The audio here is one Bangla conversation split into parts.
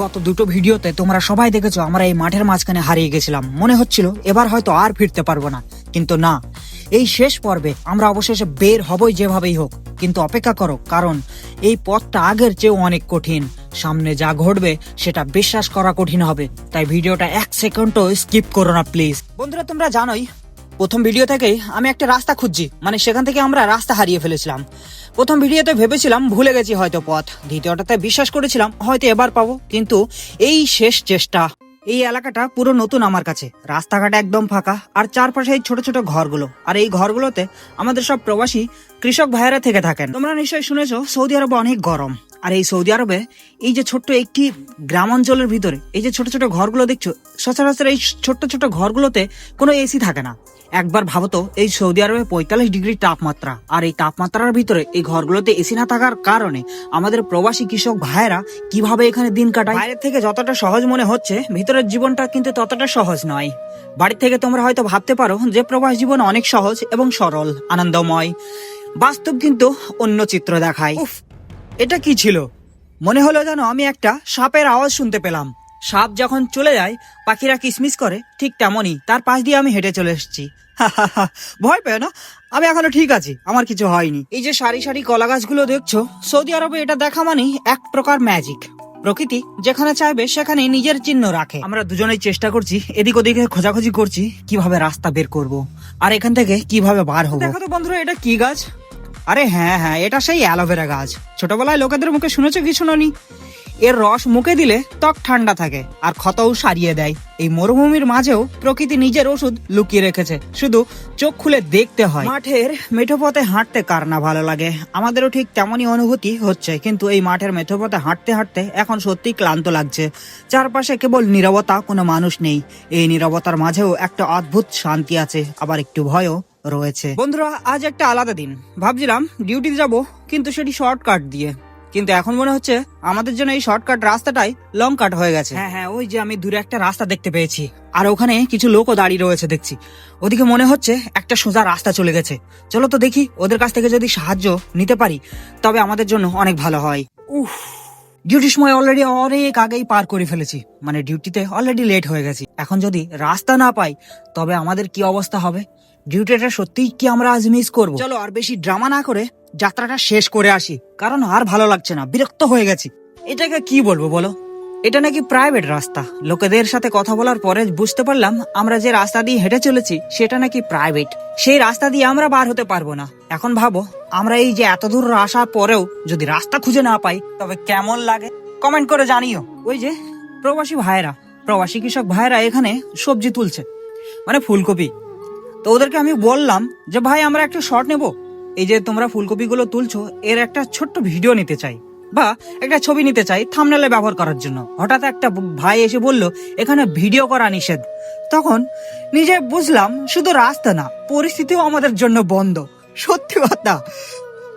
গত দুটো ভিডিওতে তোমরা সবাই দেখেছ আমরা এই মাঠের মাঝখানে হারিয়ে গেছিলাম। মনে হচ্ছিল এবার হয়তো আর ফিরতে পারব না। কিন্তু না, এই শেষ পর্বে আমরা অবশেষে বের হবই যেভাবেই হোক। কিন্তু অপেক্ষা করো, কারণ এই পথটা আগের চেয়েও অনেক কঠিন। সামনে যা ঘটবে, সেটা বিশ্বাস করা কঠিন হবে। তাই ভিডিওটা এক সেকেন্ডও স্কিপ করো না, প্লিজ। বন্ধুরা, তোমরা জানোই, প্রথম ভিডিও থেকেই আমি একটা রাস্তা খুঁজছি। মানে সেখান থেকে আমরা রাস্তা হারিয়ে ফেলেছিলাম। প্রথম ভিডিওতে ভেবেছিলাম ভুলে গেছি হয়তো পথ। দ্বিতীয়টাতে বিশ্বাস করেছিলাম হয়তো এবার পাবো। কিন্তু এই শেষ চেষ্টা, এই এলাকাটা পুরো নতুন আমার কাছে। রাস্তাঘাট একদম ফাঁকা, আর চারপাশে এই ছোট ছোট ঘরগুলো। আর এই ঘরগুলোতে আমাদের সব প্রবাসী কৃষক ভাইয়েরা থেকে থাকেন। তোমরা নিশ্চয়ই শুনেছো, সৌদি আরবে অনেক গরম। আর এই সৌদি আরবে এই যে ছোট্ট একটি গ্রাম অঞ্চলের ভিতরে, এই যে ছোট ছোট ঘরগুলো দেখছ, সচরাচর এই ছোট্ট ছোট ঘরগুলোতে কোনো এসি থাকে না। একবার ভাবো তো এই সৌদি আরবে পঁয়তাল্লিশ ডিগ্রি তাপমাত্রা, আর এই তাপমাত্রার ভিতরে এই ঘরগুলোতে এসি না থাকার কারণে আমাদের প্রবাসী কৃষক ভাইয়েরা কীভাবে এখানে দিন কাটায়? বাইরের থেকে যতটা সহজ মনে হচ্ছে, ভিতরের জীবনটা কিন্তু ততটা সহজ নয়। বাড়ি থেকে তোমরা হয়তো ভাবতে পারো যে প্রবাস জীবন অনেক সহজ এবং সরল, আনন্দময়। বাস্তব কিন্তু অন্য চিত্র দেখায়। এটা কি ছিল? মনে হলো যেন আমি একটা সাপের আওয়াজ শুনতে পেলাম। সাপ যখন চলে যায়, পাখিরা কিসমিস করে, ঠিক তেমনই। তার পাশ দিয়ে আমি হেঁটে চলে এসেছি। ভয় পেও না। আমি এখনও ঠিক আছি, আমার কিছু হয়নি। এই যে সারি সারি কলা গাছগুলো দেখছ, সৌদি আরবে এটা দেখা মানেই এক প্রকার ম্যাজিক প্রকৃতি যেখানে চাইবে, সেখানে নিজের চিহ্ন রাখে। আমরা দুজনেই চেষ্টা করছি, এদিক ওদিকে খোঁজাখুঁজি করছি, কীভাবে রাস্তা বের করব, আর এখান থেকে কীভাবে বার হব। দেখো তো বন্ধুরা, এটা কি গাছ? আরে হ্যাঁ হ্যাঁ এটা সেই অ্যালোভেরা গাছ। ছোটবেলায় লোকেদের মুখে শুনেছো কি শুনোনি? এর রস মুখে দিলে ত্বক ঠান্ডা থাকে আর ক্ষতও সারিয়ে দেয়। এই মরুভূমির মাঝেও প্রকৃতি নিজের ওষুধ লুকিয়ে রেখেছে। শুধু চোখ খুলে দেখতে হয়। মাঠের মেঠো পথে হাঁটতে কার না ভালো লাগে? আমাদেরও ঠিক তেমনই অনুভূতি হচ্ছে, কিন্তু এই মাঠের মেঠো পথে হাঁটতে হাঁটতে এখন সত্যি ক্লান্ত লাগছে। চারপাশে কেবল নীরবতা, কোনো মানুষ নেই। এই নীরবতার মাঝেও একটা অদ্ভুত শান্তি আছে। আবার একটু ভয়ও। রয়েছে। বন্ধুরা আজ একটা আলাদা দিন। ভাবছিলাম ডিউটিতে যাব কিন্তু সেটি শর্টকাট দিয়ে। কিন্তু এখন মনে হচ্ছে আমাদের জন্য এই শর্টকাট রাস্তাটাই লং কাট হয়ে গেছে। হ্যাঁ হ্যাঁ ওই যে আমি দূরে একটা রাস্তা দেখতে পেয়েছি। আর ওখানে কিছু লোকও দাঁড়িয়ে রয়েছে দেখছি। ওদিকে মনে হচ্ছে একটা সোজা রাস্তা চলে গেছে। চলো তো দেখি ওদের কাছ থেকে যদি সাহায্য নিতে পারি তবে আমাদের জন্য অনেক ভালো হয়। উফ। ডিউটির সময় অলরেডি অনেক আগেই পার করে ফেলেছি। মানে ডিউটিতে অলরেডি লেট হয়ে গেছি। এখন যদি রাস্তা না পাই তবে আমাদের কি অবস্থা হবে? ডিউটিটা সত্যিই কি আমরা আজ মিস করব? চলো আর বেশি ড্রামা না করে যাত্রাটা শেষ করে আসি। কারণ আর ভালো লাগছে না, বিরক্ত হয়ে গেছি। এটাকে কি বলব বলো? এটা নাকি প্রাইভেট রাস্তা। লোকেদের সাথে কথা বলার পরে বুঝতে পারলাম আমরা যে রাস্তা দিয়ে হেঁটে চলেছি, সেটা নাকি প্রাইভেট সেই রাস্তা দিয়ে আমরা বার হতে পারব না। এখন ভাবো, আমরা এই যে এত দূর আসার পরেও যদি রাস্তা খুঁজে না পাই, তবে কেমন লাগে? কমেন্ট করে জানিও। ওই যে প্রবাসী ভাইয়েরা, প্রবাসী কৃষক ভাইয়েরা এখানে সবজি তুলছে। মানে ফুলকপি। তো ওদেরকে আমি বললাম যে, ভাই, আমরা একটা শর্ট নেব। এই যে তোমরা ফুলকপিগুলো তুলছো, এর একটা ছোট্ট ভিডিও নিতে চাই বা একটা ছবি নিতে চাই থামনেলে ব্যবহার করার জন্য। হঠাৎ একটা ভাই এসে বলল, এখানে ভিডিও করা নিষেধ। তখন নিজে বুঝলাম, শুধু রাস্তা না, পরিস্থিতিও আমাদের জন্য বন্ধ। সত্যি কথা।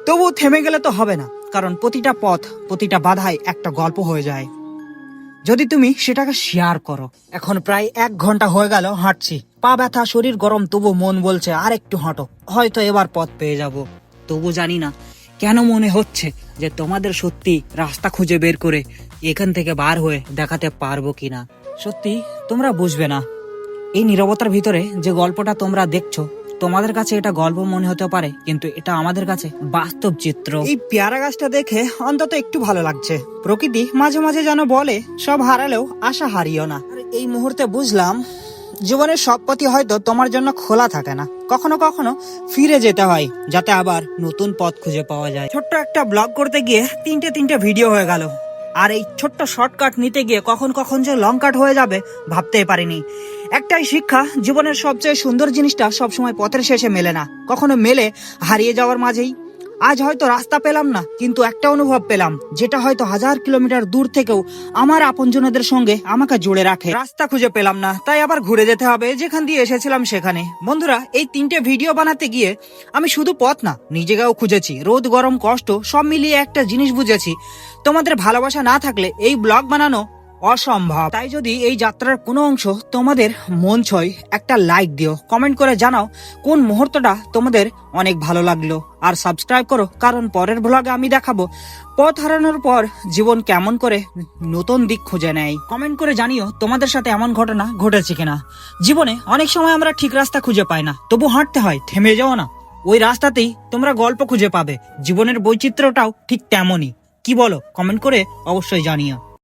তবু থেমে গেলে তো হবে না, কারণ প্রতিটা পথ, প্রতিটা বাধায় একটা গল্প হয়ে যায়। যদি তুমি সেটাকে শেয়ার করো। এখন প্রায় এক ঘণ্টা হয়ে গেল হাঁটছি। পা ব্যথা, শরীর গরম, তবু মন বলছে আর একটু হাঁটো। হয়তো এবার পথ পেয়ে যাব। তবু জানি না কেন মনে হচ্ছে যে তোমাদের সত্যি রাস্তা খুঁজে বের করে এখান থেকে বার হয়ে দেখাতে পারব কিনা। সত্যি তোমরা বুঝবে না। এই নীরবতার ভিতরে যে গল্পটা তোমরা দেখছ তোমাদের কাছে এটা গল্প মনে হতে পারে, কিন্তু এটা আমাদের কাছে বাস্তব চিত্র। এই পেয়ারা গাছটা দেখে অন্তত একটু ভালো লাগছে। প্রকৃতি মাঝে মাঝে যেন বলে, সব হারালেও আশা হারিও না। এই মুহূর্তে বুঝলাম, জীবনের সব পথই হয়তো তোমার জন্য খোলা থাকে না। কখনো কখনো ফিরে যেতে হয়, যাতে আবার নতুন পথ খুঁজে পাওয়া যায়। ছোট্ট একটা ব্লগ করতে গিয়ে তিনটে তিনটে ভিডিও হয়ে গেল। আর এই ছোট্ট শর্টকাট নিতে গিয়ে কখন কখন যে লং কাট হয়ে যাবে, ভাবতেই পারিনি। একটাই শিক্ষা, জীবনের সবচেয়ে সুন্দর জিনিসটা সবসময় পথের শেষে মেলে না। কখনো মেলে হারিয়ে যাওয়ার মাঝেই। আজ হয়তো রাস্তা পেলাম না, কিন্তু একটা অনুভব পেলাম, যেটা হয়তো হাজার কিলোমিটার দূর থেকেও আমার আপনজনদের সঙ্গে আমাকে জুড়ে রাখে। রাস্তা খুঁজে পেলাম না, তাই আবার ঘুরে যেতে হবে, যেখান দিয়ে এসেছিলাম সেখানে। বন্ধুরা, এই তিনটে ভিডিও বানাতে গিয়ে আমি শুধু পথ না, নিজেকেও খুঁজেছি। রোদ, গরম, কষ্ট, সব মিলিয়ে একটা জিনিস বুঝেছি। তোমাদের ভালোবাসা না থাকলে এই ব্লগ বানানো অসম্ভব। তাই যদি এই যাত্রার কোনো অংশ তোমাদের মন ছয়, একটা লাইক দিও। কমেন্ট করে জানাও কোন মুহূর্তটা তোমাদের অনেক ভালো লাগল। আর সাবস্ক্রাইব করো, কারণ পরের ভ্লগে আমি দেখাবো পথ হারানোর পর জীবন কেমন করে নতুন দিক খুঁজে নেয়। কমেন্ট করে জানিও তোমাদের সাথে এমন ঘটনা ঘটেছে কিনা। জীবনে অনেক সময় আমরা ঠিক রাস্তা খুঁজে পাই না, তবু হাঁটতে হয়, থেমে যাও না। ওই রাস্তাতেই তোমরা গল্প খুঁজে পাবে। জীবনের বৈচিত্র্যটাও ঠিক তেমনই। কি বলো? কমেন্ট করে অবশ্যই জানিও।